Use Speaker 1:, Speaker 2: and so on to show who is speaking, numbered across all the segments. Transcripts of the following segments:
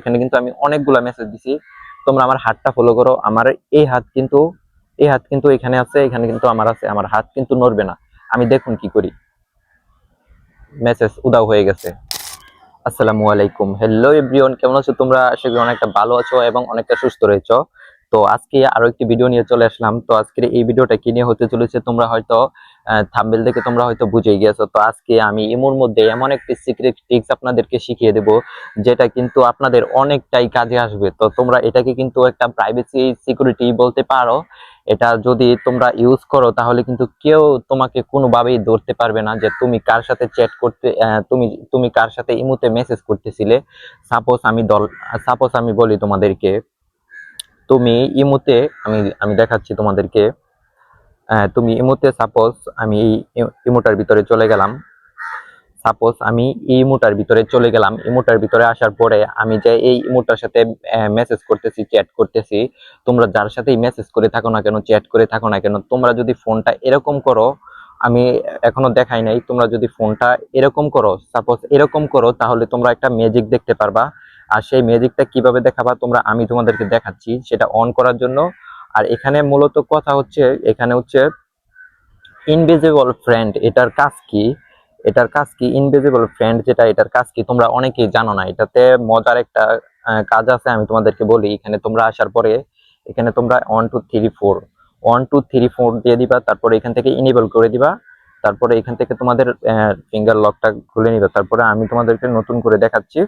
Speaker 1: এখানে কিন্তু আমি অনেকগুলা মেসেজ দিছি। তোমরা আমার হাতটা ফলো করো। আমার এই হাত কিন্তু, এই হাত কিন্তু এখানে আছে, এখানে কিন্তু আমার আছে। আমার হাত কিন্তু নড়বে না। আমি দেখুন কি করি। মেসেজ উদাও হয়ে গেছে। আসসালামু আলাইকুম। হ্যালো এভরিওয়ান কেমন আছো তোমরা? আশা করি অনেকটা ভালো আছো এবং অনেকটা সুস্থ রয়েছো। তো আজকে আরও একটি ভিডিও নিয়ে চলে আসলাম। তো আজকের এই ভিডিওটা কি নিয়ে হতে চলেছে তোমরা হয়তো থাম্বেল দেখে তোমরা হয়তো বুঝেই গেছো তো আজকে আমি ইমোর মধ্যে এমন একটি সিক্রেট ট্রিক্স আপনাদেরকে শিখিয়ে দেব, যেটা কিন্তু আপনাদের অনেকটাই কাজে আসবে। তো তোমরা এটাকে কিন্তু একটা প্রাইভেসি সিকিউরিটি বলতে পারো। এটা যদি তোমরা ইউজ করো, তাহলে কিন্তু কেউ তোমাকে কোনোভাবেই ধরতে পারবে না যে তুমি কার সাথে চ্যাট করতে তুমি তুমি কার সাথে ইমুতে মেসেজ করতেছিলে। সাপোজ আমি দল সাপোজ আমি বলি তোমাদেরকে, তুমি ইমুতে, আমি আমি দেখাচ্ছি তোমাদেরকে। তুমি ইমুতে সাপোজ আমি এই ইমুটার ভিতরে চলে গেলাম। সাপোজ আমি এই ইমুটার ভিতরে চলে গেলাম। ইমুটার ভিতরে আসার পরে আমি যে এই ইমুটার সাথে মেসেজ করতেছি চ্যাট করতেছি, তোমরা যার সাথেই মেসেজ করে থাকো না কেন চ্যাট করে থাকো না কেন, তোমরা যদি ফোনটা এরকম করো, আমি এখনও দেখাই নাই, তোমরা যদি ফোনটা এরকম করো সাপোজ এরকম করো, তাহলে তোমরা একটা ম্যাজিক দেখতে পারবা। আর সেই ম্যাজিকটা কীভাবে দেখাবা, তোমরা আমি তোমাদেরকে দেখাচ্ছি, সেটা অন করার জন্য আর এখানে মূলত কথা হচ্ছে, এখানে হচ্ছে ইনভিজিবল ফ্রেন্ড এটার কাজ কি? এটার কাজ কি? ইনভিজিবল ফ্রেন্ড যেটা, এটার কাজ কি? তোমরা অনেকেই জানো না, এটাতে মজার একটা কাজ আছে, আমি তোমাদেরকে বলি। এখানে তোমরা আসার পরে, এখানে তোমরা one two three four one two three four দিয়ে দিবা, তারপরে এখান থেকে ইনেবল করে দিবা, তারপরে এখান থেকে তোমাদের ফিঙ্গার লকটা খুলে নিবা। তারপরে আমি তোমাদেরকে নতুন করে দেখাচ্ছি।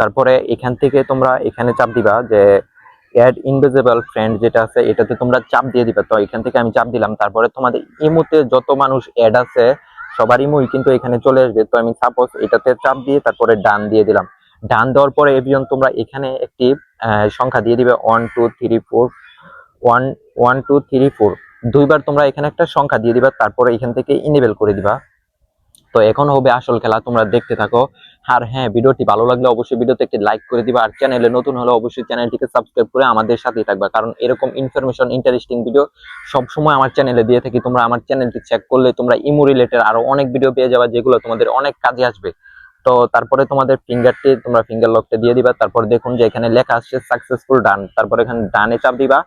Speaker 1: তারপরে এখান থেকে তোমরা এখানে চাপ দিবা যে অ্যাড ইনভিজিবল ফ্রেন্ড যেটা আছে, এটাতে তোমরা চাপ দিয়ে দিবা। তো এখান থেকে আমি চাপ দিলাম। তারপরে তোমাদের ইমোতে যত মানুষ অ্যাড আছে, সবার ইমোই কিন্তু এখানে চলে আসবে। তো আমি সাপোজ এটাতে চাপ দিয়ে তারপরে ডান দিয়ে দিলাম। ডান দেওয়ার পরে এভিয়ন তোমরা এখানে একটি সংখ্যা দিয়ে দিবে। One two three four one one two three four দুইবার তোমরা এখানে একটা সংখ্যা দিয়ে দিবা। তারপরে এখান থেকে ইনেবল করে দিবা। তো এখন হবে আসল খেলা, তোমরা দেখতে থাকো। আর হ্যাঁ ভিডিওটি ভালো লাগলে অবশ্যই ভিডিওতে একটি লাইক করে দিবা, আর চ্যানেলে নতুন হলে অবশ্যই চ্যানেলটিকে সাবস্ক্রাইব করে আমাদের সাথেই থাকবা, কারণ এরকম ইনফরমেশন ইন্টারেস্টিং ভিডিও সব সময় আমার চ্যানেলে দিয়ে থাকি। তোমরা আমার চ্যানেলটি চেক করলে তোমরা ইমো রিলেটেড আরও অনেক ভিডিও পেয়ে যাবে, যেগুলো তোমাদের অনেক কাজে আসবে। তো তারপরে তোমাদের ফিঙ্গারটি তোমরা ফিঙ্গার লকটা দিয়ে দিবা, তারপর দেখুন যে এখানে লেখা আসছে সাকসেসফুল ডান তারপর এখানে ডানে চাপ দিবা।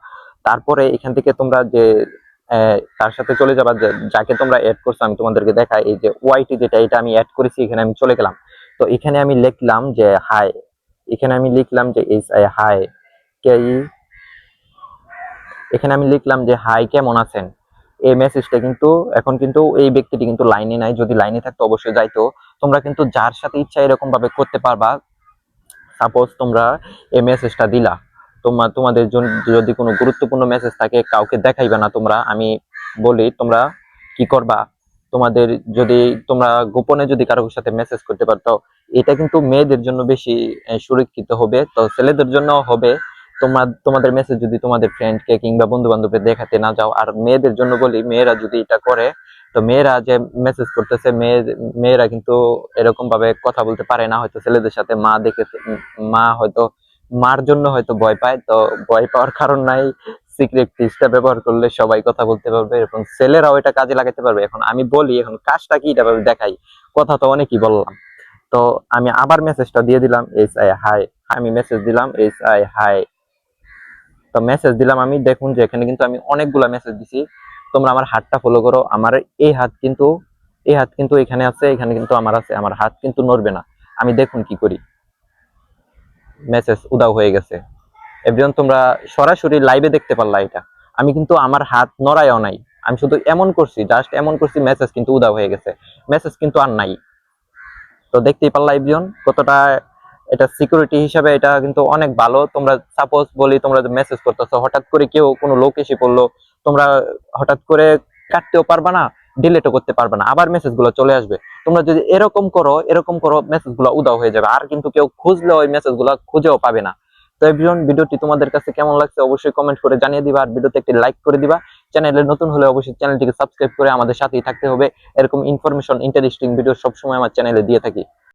Speaker 1: তারপরে এখান থেকে তোমরা যে তার সাথে চলে যাবা। যাকে তোমরা অ্যাড করছ, আমি তোমাদেরকে দেখাই। এই যে ওয়াইটি যেটা, এটা আমি অ্যাড করেছি, এখানে আমি চলে গেলাম। তো এখানে আমি লিখলাম যে হাই এখানে আমি লিখলাম যে এস আই হাই কে এখানে আমি লিখলাম যে হাই কেমন আছেন? এই মেসেজটা কিন্তু, এখন কিন্তু এই ব্যক্তিটি কিন্তু লাইনে নাই। যদি লাইনে থাকতো, অবশ্যই যাইতো। তোমরা কিন্তু যার সাথে ইচ্ছা এরকম ভাবে করতে পারবা। সাপোজ তোমরা এই মেসেজটা দিলা। তোমার তোমাদের যদি কোনো গুরুত্বপূর্ণ মেসেজ থাকে, কাউকে দেখাইবে না তোমরা, আমি বলি তোমরা কি করবা? তোমাদের যদি তোমরা গোপনে যদি কারোর সাথে মেসেজ করতে পারতো এটা কিন্তু মেয়েদের জন্য বেশি সুরক্ষিত হবে। তো ছেলেদের জন্য হবে। তোমার, তোমাদের মেসেজ যদি তোমাদের ফ্রেন্ডকে কিংবা বন্ধু বান্ধবকে দেখাতে না যাও, আর মেয়েদের জন্য বলি, মেয়েরা যদি এটা করে, তো মেয়েরা যে মেসেজ করতেছে, মেয়ে, মেয়েরা কিন্তু এরকম ভাবে কথা বলতে পারে না। হয়তো ছেলেদের সাথে মা দেখে মা হয়তো মার জন্য হয়তো ভয় পায়, তো ভয় পাওয়ার কারণ নাই। সিক্রেট টিপসটা ব্যবহার করলে সবাই কথা বলতে পারবে এবং ছেলেরাও এটা কাজে লাগাতে পারবে। এখন আমি বলি, এখন কাজটা কি এটা দেখাই। কথা তো অনেকই বললাম। তো আমি আবার মেসেজটা দিয়ে দিলাম এস আই হাই আমি মেসেজ দিলাম এস আই হাই তো মেসেজ দিলাম আমি, দেখুন যে এখানে কিন্তু আমি অনেকগুলা মেসেজ দিছি। তোমরা আমার হাতটা ফলো করো, আমার এই হাত কিন্তু, এই হাত কিন্তু এখানে আছে, এখানে কিন্তু আমার আছে, আমার হাত কিন্তু নড়বে না। আমি দেখুন কি করি। মেসেজ উদাও হয়ে গেছে। এভরিওয়ান, তোমরা সরাসরি লাইভে দেখতে পারলা এটা। আমি কিন্তু আমার হাত নড়ায়ও নাই। আমি শুধু এমন করছি জাস্ট এমন করছি মেসেজ কিন্তু উদাও হয়ে গেছে। মেসেজ কিন্তু আর নাই। তো দেখতেই পারলা এভরিওয়ান, কতটা এটা সিকিউরিটি হিসাবে এটা কিন্তু অনেক ভালো। তোমরা সাপোজ বলি, তোমরা মেসেজ করতেছো, হঠাৎ করে কেউ কোনো লোক এসে পড়ল, তোমরা হঠাৎ করে কাটতেও পারবা না ডিলেটও করতে পারবে না। আবার মেসেজগুলো চলে আসবে। তোমরা যদি এরকম করো এরকম করো মেসেজগুলো উদাও হয়ে যাবে। আর কিন্তু কেউ খুঁজলে ওই মেসেজগুলো খুঁজেও পাবে না। তো এভরিওয়ান ভিডিওটি তোমাদের কাছে কেমন লাগছে অবশ্যই কমেন্ট করে জানিয়ে দিবা। আর ভিডিওতে একটি লাইক করে দিবা। চ্যানেলে নতুন হলে অবশ্যই চ্যানেলটিকে সাবস্ক্রাইব করে আমাদের সাথেই থাকতে হবে। এরকম ইনফরমেশন ইন্টারেস্টিং ভিডিও সবসময় আমার চ্যানেলে দিয়ে থাকি।